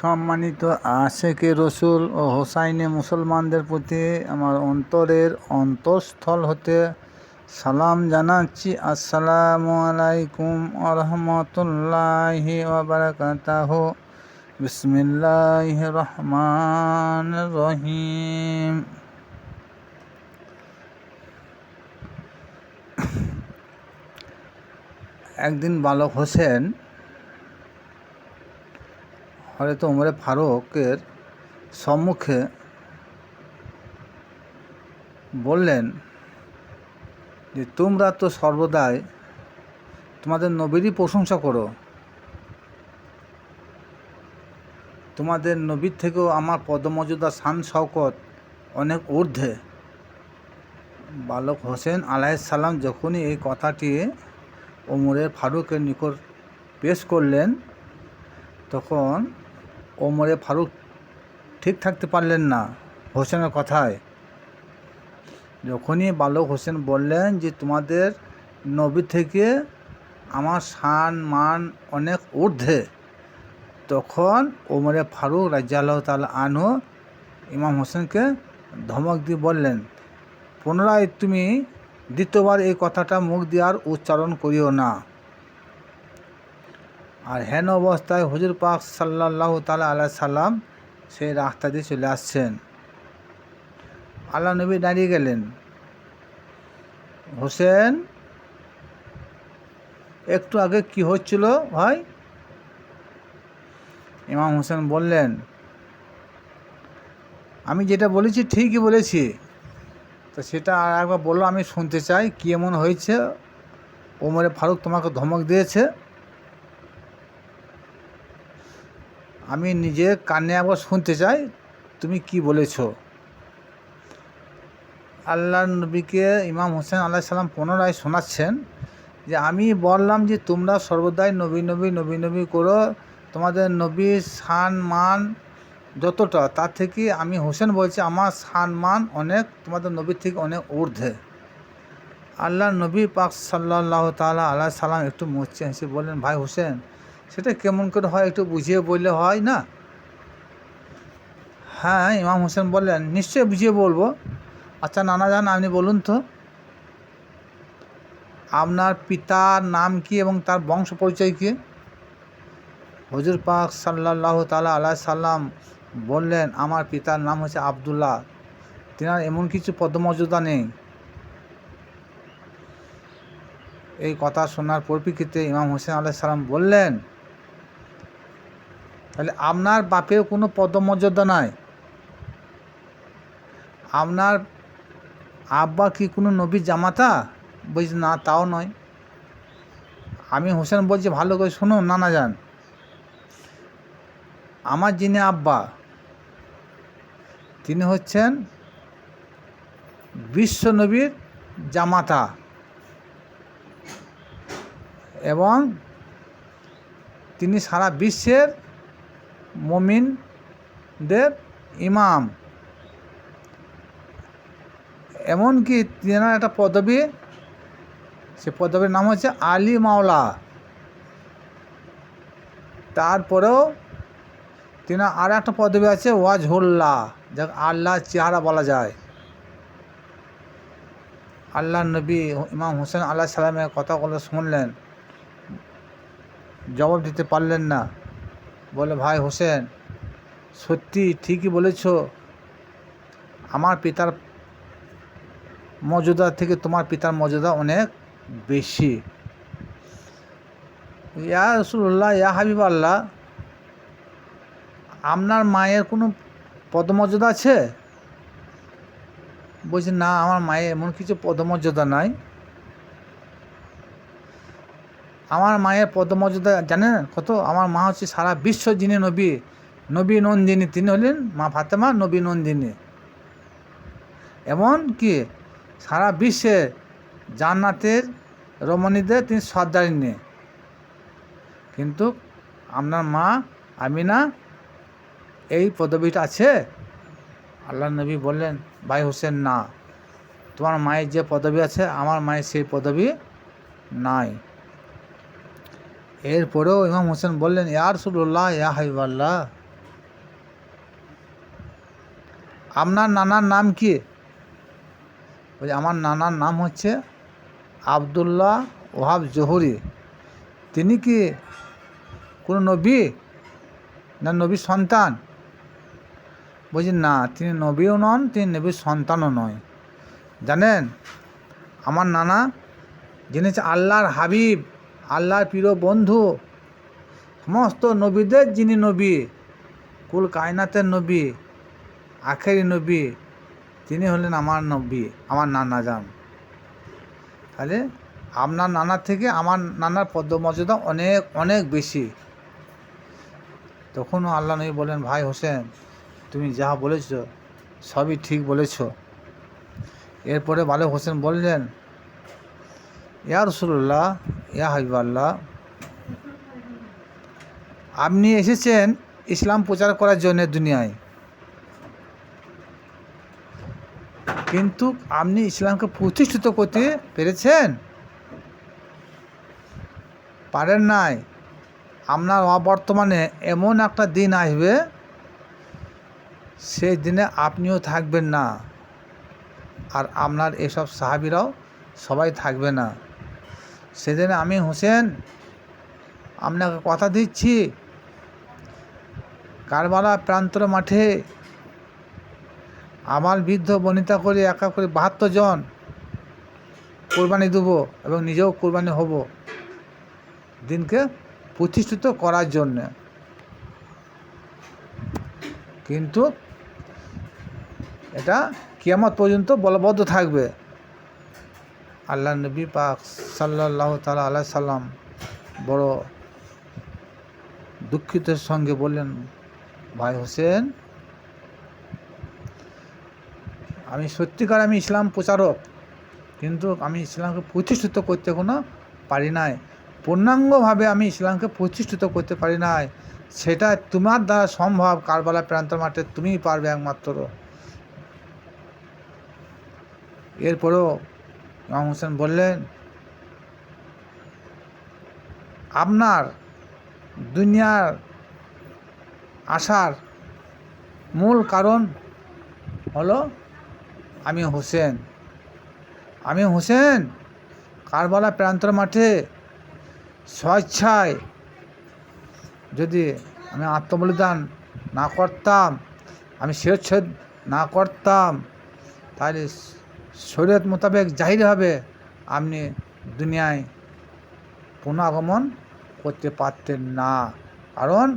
সম্মানিত আশেকে রসুল ও হোসাইনে মুসলমানদের প্রতি আমার অন্তরের অন্তঃস্থল হতে সালাম জানাচ্ছি। আসসালামু আলাইকুম আরহামতুল্লাহি ওবরাকাতাহ বিসমিল্লাহ রহমান রহিম। একদিন বালক হোসেন হয়তো উমরে ফারুকের সম্মুখে বললেন যে, তোমরা তো সর্বদাই তোমাদের নবীরই প্রশংসা করো। তোমাদের নবীর থেকেও আমার পদমর্যাদা শান শওকত অনেক ঊর্ধ্বে। বালক হোসেন আলাইসাল্লাম যখনই এই কথাটি ওমরের ফারুকের নিকট পেশ করলেন, তখন ওমরে ফারুক ঠিক থাকতে পারলেন না হোসেনের কথায়। যখনই বালক হোসেন বললেন যে, তোমাদের নবী থেকে আমার শান মান অনেক ঊর্ধ্বে। তখন ওমরে ফারুক রাজিয়াল্লাহ তাল আনহু ইমাম হোসেনকে ধমক দিয়ে বললেন, পুনরায় তুমি দ্বিতীয়বার এই কথাটা মুখ দিয়ে আর উচ্চারণ করিও না। আর হেন অবস্থায় হুজুর পাক সাল্লাহ তালা আল্লাহ সাল্লাম সেই রাস্তা দিয়ে চলে আসছেন। আল্লাহ নবী দাঁড়িয়ে গেলেন। হোসেন, একটু আগে কি হচ্ছিল ভাই? ইমাম হোসেন বললেন, আমি যেটা বলেছি ঠিকই বলেছি। তো সেটা আর একবার বলল আমি শুনতে চাই কী এমন হয়েছে? ওমরে ফারুক তোমাকে ধমক দিয়েছে? আমি নিজে কানে একবার শুনতে চাই, তুমি কি বলেছ? আল্লাহ নবীকে ইমাম হোসেন আল্লাহ সাল্লাম পুনরায় শোনাচ্ছেন যে, আমি বললাম যে, তোমরা সর্বদাই নবী নবী নবী নবী করো, তোমাদের নবী সান, মান যতটা, তার থেকে আমি হোসেন বলছি, আমার সান, মান অনেক, তোমাদের নবীর থেকে অনেক ঊর্ধ্বে। আল্লাহ নবী পাক সাল্লাহ তালা আল্লাহ সাল্লাম একটু মুচছে হেসে বললেন, ভাই হোসেন সেটা কেমন করে হয় একটু বুঝিয়ে বললে হয় না? হ্যাঁ ইমাম হোসেন বললেন, নিশ্চয়ই বুঝিয়ে বলব। আচ্ছা নানা যান আপনি বলুন তো। আপনার পিতার নাম কি এবং তার বংশ পরিচয় কী? হজুর পাক সাল্লাহ তালা আল্লাহ সাল্লাম বললেন, আমার পিতার নাম হচ্ছে আবদুল্লাহ। তেনার এমন কিছু পদমর্যাদা নেই। এই কথা শোনার পরিপ্রেক্ষিতে ইমাম হোসেন আল্লাহ সাল্লাম বললেন তাহলে আপনার বাপের কোনো পদমর্যাদা নাই। আপনার আব্বা কি কোনো নবীর জামাতা? বলছি, না, তাও নয়। আমি হোসেন বলছি, ভালো করে শুনুন নানা যান আমার যিনি আব্বা, তিনি হচ্ছেন বিশ্ব নবীর জামাতা। এবং তিনি সারা বিশ্বের মমিনদের ইমাম। এমনকি তেনার একটা পদবী, সে পদবীর নাম হচ্ছে আলী মাওলা। তারপরেও তিনি আর একটা পদবী আছে ওয়াজহুল্লাহ, যাকে আল্লাহ চেহারা বলা যায়। আল্লাহ নবী ইমাম হোসেন আল্লাহ সালামের কথাগুলো শুনলেন, জবাব দিতে পারলেন না। বলে, ভাই হোসেন, সত্যি ঠিকই বলেছ। আমার পিতার মর্যাদা থেকে তোমার পিতার মর্যাদা অনেক বেশি। ইয়া রসুল্লাহ ইয়া হাবিব আল্লাহ আপনার মায়ের কোনো পদমর্যাদা আছে? বলছি, না, আমার মায়ের এমন কিছু পদমর্যাদা নাই। আমার মায়ের পদমর্যাদা জানেন কত? আমার মা হচ্ছে সারা বিশ্ব যিনি নবী নবী নন্দিনী। তিনি হলেন মা ফাতেমা, নবী নন্দিনী। এমন কি সারা বিশ্বে জান্নাতের রমণীদের তিনি সর্দারিনী কিন্তু আপনার মা আমিনা এই পদবিটা আছে? আল্লাহ নবী বললেন, ভাই হোসেন, না। তোমার মায়ের যে পদবি আছে, আমার মায়ের সেই পদবি নাই। এরপরেও ইমাম হোসেন বললেন, ইয়া রসুল্লাহ ইয়া হাবিবাল্লাহ। আপনার নানার নাম কি? বলছে আমার নানার নাম হচ্ছে আবদুল্লাহ ওহাব জহুরি। তিনি কি কোনো নবী না নবীর সন্তান? বলছি, না, তিনি নবীও নন, তিনি নবীর সন্তানও নয়। জানেন, আমার নানা, যিনি আল্লাহর হাবিব আল্লাহর প্রিয় বন্ধু, সমস্ত নবীদের যিনি নবী, কুল কায়নাতের নবী, আখেরি নবী, তিনি হলেন আমার নবী, আমার নানা যান তাহলে আপনার নানার থেকে আমার নানার পদ্মমর্যাদা অনেক অনেক বেশি। তখনও আল্লাহ নবী বলেন ভাই হোসেন, তুমি যা বলেছ, সবই ঠিক বলেছ। এরপরে ভালো হোসেন বললেন, ইয়া রসুল্লাহ ইয়া হাবিবাল্লাহ। আপনি এসেছেন ইসলাম প্রচার করার জন্য দুনিয়ায়। কিন্তু আপনি ইসলামকে প্রতিষ্ঠিত করতে পেরেছেন? পারেন নাই। আপনার অবর্তমানে এমন একটা দিন আসবে, সেই দিনে আপনিও থাকবেন না। আর আপনার এসব সাহাবিরাও সবাই থাকবে না। সেদিনে আমি হোসেন আপনাকে কথা দিচ্ছি। কারবালা প্রান্তর মাঠে আমার বৃদ্ধ বনিতা করে একা করে বাহাত্তর জন কোরবানি দেবো এবং নিজেও কোরবানি হব দিনকে প্রতিষ্ঠিত করার জন্যে। কিন্তু এটা কিয়ামত পর্যন্ত বলবদ্ধ থাকবে। আল্লাহ নবী পাক সাল্লাহ তালা আল্লাহ সাল্লাম বড় দুঃখিতের সঙ্গে বললেন, ভাই হোসেন, আমি সত্যিকার আমি ইসলাম প্রচারক, কিন্তু আমি ইসলামকে প্রতিষ্ঠিত করতে কোনো পারি নাই। পূর্ণাঙ্গভাবে আমি ইসলামকে প্রতিষ্ঠিত করতে পারি নাই। সেটা তোমার দ্বারা সম্ভব কারবালা প্রান্ত মাঠে তুমিই পারবে একমাত্র। এরপরেও ইমাম হোসেন বললেন, আপনার দুনিয়ার আসার মূল কারণ হলো আমি হোসেন। আমি হোসেন কারবালা প্রান্তর মাঠে স্বেচ্ছায় যদি আমি আত্মবলিদান না করতাম, আমি শিরচ্ছেদ না করতাম, তাহলে শরীয়ত মোতাবেক জাহির হবে, আপনি দুনিয়ায় পুনরাগমন করতে পারতেন না। কারণ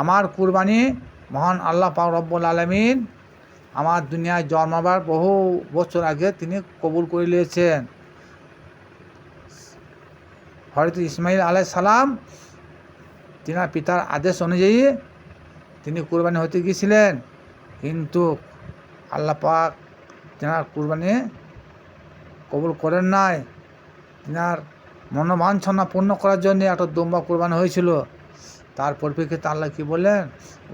আমার কুরবানি মহান আল্লাহ পাক রব্বুল আলমিন আমার দুনিয়ায় জন্মাবার বহু বছর আগে তিনি কবুল করে নিয়েছেন। হয়তো ইসমাইল আলাই সালাম, তিনার পিতার আদেশ অনুযায়ী তিনি কুরবানি হতে গিয়েছিলেন। কিন্তু আল্লাহ পাক তেনার কুরবানি কবুল করেন নাই। তিনার মনোবাঞ্ছনা পূর্ণ করার জন্য একটা দম্বা কোরবানি হয়েছিল। তার পরিপ্রেক্ষিতে আল্লাহ কি বললেন?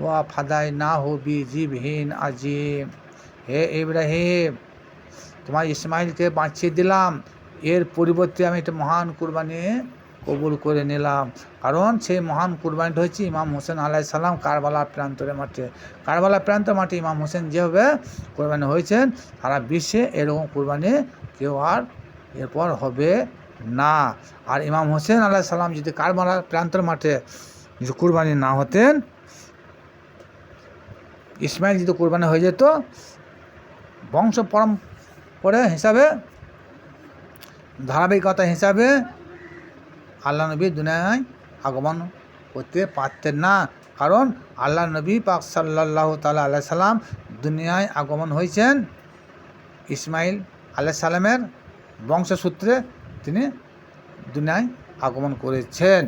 ওয়া ফাদাই না হবি জীবহীন আজিম। হে ইব্রাহিম তোমার ইসমাইলকে বাঁচিয়ে দিলাম। এর পরিবর্তে আমি একটা মহান কুরবানি কবুল করে নিলাম। কারণ সেই মহান কুরবানিটা হচ্ছে ইমাম হোসেন আলাই সালাম কারবালা প্রান্তরের মাঠে। কারবালা প্রান্ত মাঠে ইমাম হোসেন যেভাবে কোরবানি হয়েছেন, সারা বিশ্বে এরকম কোরবানি কেউ আর এরপর হবে না। আর ইমাম হোসেন আলাহ সালাম যদি কারবালা প্রান্তর মাঠে যদি কুরবানি না হতেন, ইসমাইল যদি কোরবানি হয়ে যেত, বংশ পরম্পরা হিসাবে, ধারাবাহিকতা হিসাবে আল্লাহ নবী দুনিয়ায় আগমন করতে পারতেন না। কারণ আল্লাহ নবী পাক সাল্লাহ তালা আল্লাহ সাল্লাম দুনিয়ায় আগমন হয়েছেন। ইসমাইল আলাহ সালামের বংশসূত্রে তিনি দুনিয়ায় আগমন করেছেন।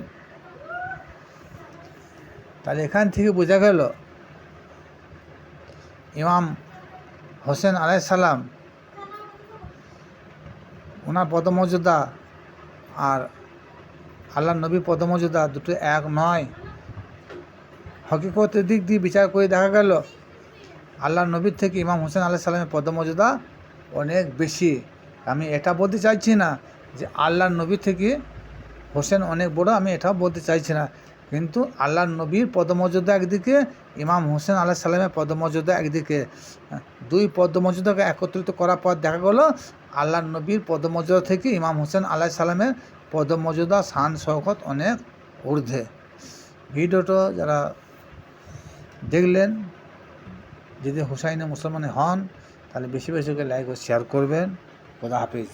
তাহলে এখান থেকে বোঝা গেল, ইমাম হোসেন আলাইসাল্লাম ওনার পদমর্যাদা আর আল্লাহ নবী পদমর্যাদা দুটো এক নয়। হকিকতের দিক দিয়ে বিচার করে দেখা গেল, আল্লাহ নবীর থেকে ইমাম হোসেন আলাহ সাল্লামের পদমর্যাদা অনেক বেশি। আমি এটা বলতে চাইছি না যে আল্লাহ নবী থেকে হোসেন অনেক বড়, আমি এটাও বলতে চাইছি না। কিন্তু আল্লাহ নবীর পদমর্যাদা একদিকে, ইমাম হোসেন আল্লাহ সাল্লামের পদমর্যাদা একদিকে। দুই পদমর্যাদাকে একত্রিত করার পর দেখা গেল, আল্লাহ নবীর পদমর্যাদা থেকে ইমাম হোসেন আল্লাহ সাল্লামের পদমর্যাদা, শান শওকত অনেক ঊর্ধ্বে। ভিডিওটা যারা দেখলেন, যদি হুসাইনে মুসলমান হন, তাহলে বেশি বেশি করে লাইক ও শেয়ার করবেন। খোদা হাফিজ।